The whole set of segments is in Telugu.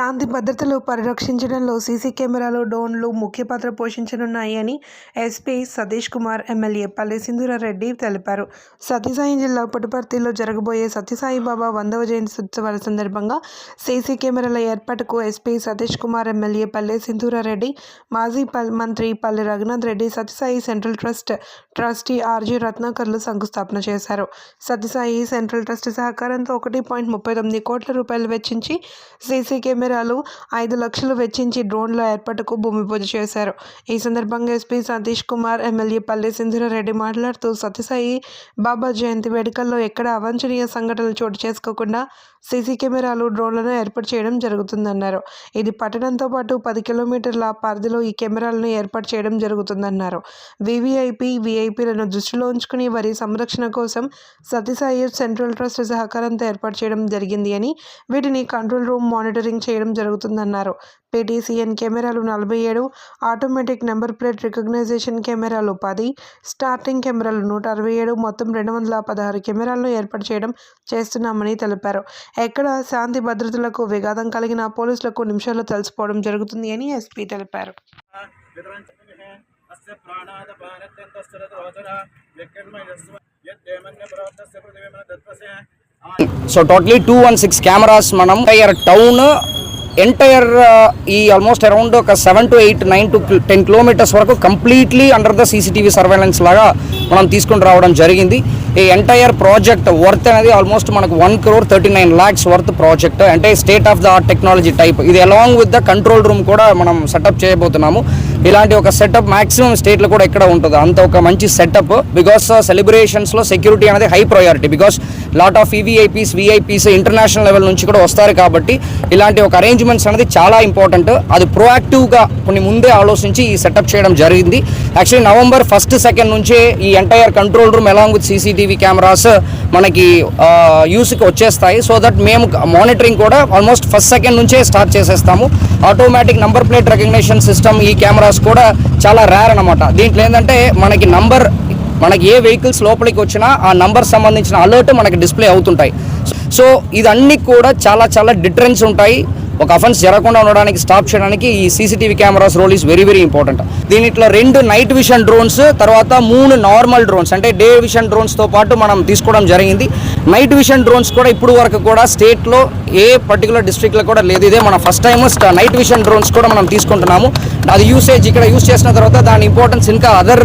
శాంతి భద్రతలు పరిరక్షించడంలో సీసీ కెమెరాలు డ్రోన్లు ముఖ్య పాత్ర పోషించనున్నాయని ఎస్పీ సతీష్ కుమార్ ఎమ్మెల్యే పల్లె సింధూరారెడ్డి తెలిపారు. సత్యసాయి జిల్లా పుట్టపర్తిలో జరగబోయే సత్యసాయిబాబా వందవ జయంతి ఉత్సవాల సందర్భంగా సీసీ కెమెరాల ఏర్పాటుకు ఎస్పీ సతీష్ కుమార్ ఎమ్మెల్యే పల్లె సింధూరారెడ్డి మాజీ పల్ మంత్రి Palle Raghunath Reddy Sathya Sai central trust trustee RJ రత్నాకర్లు శంకుస్థాపన చేశారు. సత్యసాయి సెంట్రల్ ట్రస్ట్ సహకారంతో ఒకటి పాయింట్ ముప్పై తొమ్మిది కోట్ల రూపాయలు వెచ్చించి సీసీ కెమెరా కెమెరాలు ఐదు లక్షలు వెచ్చించి డ్రోన్ల ఏర్పాటుకు భూమి పూజ చేశారు. ఈ సందర్భంగా ఎస్పీ సతీష్ కుమార్ ఎమ్మెల్యే పల్లె సింధురారెడ్డి మాట్లాడుతూ సత్యసాయి బాబా జయంతి వేడుకల్లో ఎక్కడ అవాంఛనీయ సంఘటనలు చోటు చేసుకోకుండా సీసీ కెమెరాలు డ్రోన్లను ఏర్పాటు చేయడం జరుగుతుందన్నారు. ఇది పట్టణంతో పాటు పది కిలోమీటర్ల పరిధిలో ఈ కెమెరాలను ఏర్పాటు చేయడం జరుగుతుందన్నారు. వివిఐపి విఐపీలను దృష్టిలో ఉంచుకుని వారి సంరక్షణ కోసం సతీసాయి సెంట్రల్ ట్రస్ట్ సహకారంతో ఏర్పాటు చేయడం జరిగింది అని వీటిని కంట్రోల్ రూమ్ మానిటరింగ్ చేయడం జరుగుతుందన్నారు. పేటీసీఎన్ కెమెరాలు నలభై ఏడు ఆటోమేటిక్ నెంబర్ ప్లేట్ రికగ్నైజేషన్ కెమెరాలు పది స్టార్టింగ్ కెమెరాలు నూట అరవై ఏడు మొత్తం రెండు వందల పదహారు కెమెరాలను ఏర్పాటు చేయడం చేస్తున్నామని తెలిపారు. ఎక్కడ శాంతి భద్రతలకు విఘాతం కలిగిన పోలీసులకు నిమిషాల్లో తెలిసిపోవడం జరుగుతుంది అని ఎస్పీ తెలిపారు. So totally two one six cameras మనం టౌన్ ఎంటైర్ ఈ ఆల్మోస్ట్ అరౌండ్ ఒక seven to eight nine to ten kilometres వరకు completely under the CCTV surveillance లాగా మనం తీసుకుని రావడం జరిగింది. ఈ ఎంటైర్ ప్రాజెక్ట్ వర్త్ అనేది ఆల్మోస్ట్ మనకు one crore thirty nine lakhs worth project అంటే state of the art technology type ఇది along with the control room కూడా మనం సెటప్ చేయబోతున్నాము. ఇలాంటి ఒక సెటప్ మాక్సిమం స్టేట్లో కూడా ఎక్కడ ఉంటుంది అంత ఒక మంచి సెటప్ బికాస్ సెలబ్రేషన్స్లో సెక్యూరిటీ అనేది high priority because lot of VVIPs VIPs international level నుంచి కూడా వస్తారు కాబట్టి ఇలాంటి ఒక అరేంజ్మెంట్స్ అనేది చాలా ఇంపార్టెంట్ అది ప్రోయాక్టివ్గా కొన్ని ముందే ఆలోచించి ఈ సెటప్ చేయడం జరిగింది. యాక్చువల్లీ నవంబర్ ఫస్ట్ సెకండ్ నుంచే ఈ entire control room along with CCTV cameras మనకి యూస్కి వచ్చేస్తాయి. సో దట్ మేము మానిటరింగ్ కూడా ఆల్మోస్ట్ ఫస్ట్ సెకండ్ నుంచే స్టార్ట్ చేసేస్తాము. Automatic number plate recognition system ఈ కెమెరాస్ కూడా చాలా రేర్ అనమాట దీంట్లో ఏంటంటే మనకి నంబర్ మనకి ఏ వెహికల్స్ లోపలికి వచ్చినా ఆ నంబర్ సంబంధించిన అలర్ట్ మనకి డిస్ప్లే అవుతుంటాయి. సో ఇదన్నీ కూడా చాలా చాలా డిటరెన్స్ ఉంటాయి. ఒక అఫెన్స్ జరగకుండా ఉండడానికి స్టాప్ చేయడానికి ఈ CCTV cameras role is very very important దీనిట్లో రెండు నైట్ విషన్ డ్రోన్స్ తర్వాత మూడు నార్మల్ డ్రోన్స్ అంటే డే విషన్ డ్రోన్స్తో పాటు మనం తీసుకోవడం జరిగింది. నైట్ విషన్ డ్రోన్స్ కూడా ఇప్పుడు వరకు కూడా స్టేట్లో ఏ పర్టికులర్ డిస్ట్రిక్ట్లో కూడా లేదు. ఇదే మన first time night vision drones కూడా మనం తీసుకుంటున్నాము. అది యూసేజ్ ఇక్కడ యూస్ చేసిన తర్వాత దాని ఇంపార్టెన్స్ ఇంకా అదర్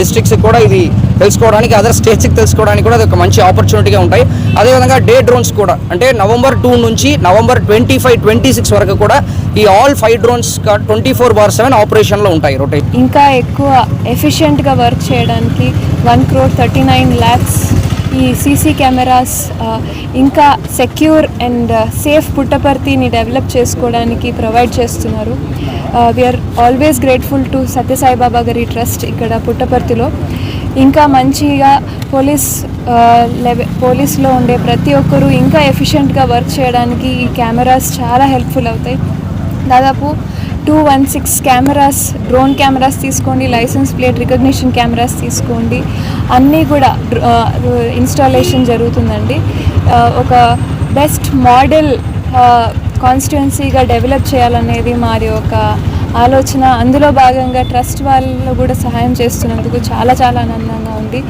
డిస్ట్రిక్ట్స్ uh, uh, కూడా ఇది తెలుసుకోవడానికి అదర్ స్టేట్స్కి తెలుసుకోవడానికి కూడా అది ఒక మంచి ఆపర్చునిటీగా ఉంటాయి. అదేవిధంగా డే డ్రోన్స్ కూడా. అంటే నవంబర్ టూ నుంచి November twenty five twenty six వరకు కూడా ఈ all five drones twenty four by seven ఆపరేషన్లో ఉంటాయి రొటేట్. ఇంకా ఎక్కువ ఎఫిషియెంట్గా వర్క్ చేయడానికి one crore thirty nine lakhs ఈ సీసీ కెమెరాస్ ఇంకా సెక్యూర్ అండ్ సేఫ్ పుట్టపర్తిని డెవలప్ చేసుకోవడానికి ప్రొవైడ్ చేస్తున్నారు. We're always grateful to Sathya Sai Baba గారి ట్రస్ట్ ఇక్కడ పుట్టపర్తిలో. ఇంకా మంచిగా పోలీస్ లెవె పోలీస్లో ఉండే ప్రతి ఒక్కరూ ఇంకా ఎఫిషియెంట్గా వర్క్ చేయడానికి ఈ కెమెరాస్ చాలా హెల్ప్ఫుల్ అవుతాయి. దాదాపు two one six cameras drone cameras తీసుకోండి లైసెన్స్ ప్లేట్ రికగ్నిషన్ కెమెరాస్ తీసుకోండి. అన్నీ కూడా ఇన్స్టాలేషన్ జరుగుతుందండి. ఒక బెస్ట్ మోడల్ కాన్స్టిట్యున్సీగా డెవలప్ చేయాలనేది మాది ఒక ఆలోచన అందులో భాగంగా ట్రస్ట్ వాళ్ళు కూడా సహాయం చేస్తున్నందుకు చాలా చాలా ఆనందంగా ఉంది.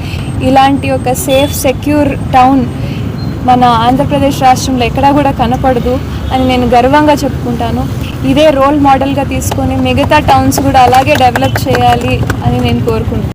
ఇలాంటి ఒక సేఫ్ సెక్యూర్ టౌన్ మన ఆంధ్రప్రదేశ్ రాష్ట్రంలో ఎక్కడా కూడా కనపడదు అని నేను గర్వంగా చెప్పుకుంటాను. ఇదే రోల్ మోడల్గా తీసుకొని మిగతా టౌన్స్ కూడా అలాగే డెవలప్ చేయాలి అని నేను కోరుకుంటున్నాను.